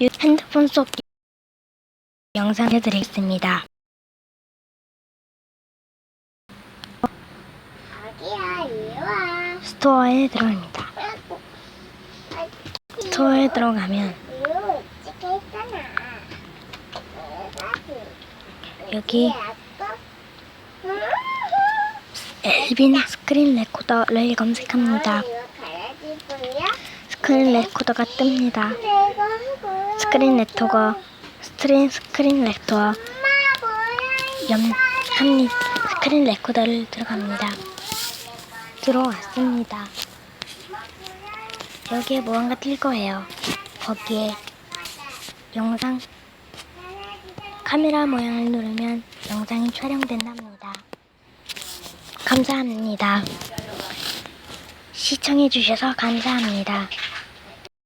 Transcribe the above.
유- 핸드폰 속 영상 해드리겠습니다. 스토어에 들어갑니다. 스토어에 들어가면. 여기 엘빈 스크린 레코더를 검색합니다. 스크린 레코더가 뜹니다. 스크린 레코더 스크린 스크린 레코더? 염 합니다. 스크린 레코더를 들어갑니다. 들어왔습니다. 여기에 무언가 뜰 거예요. 거기에 영상 카메라 모양을 누르면 영상이 촬영된답니다. 감사합니다. 시청해주셔서 감사합니다.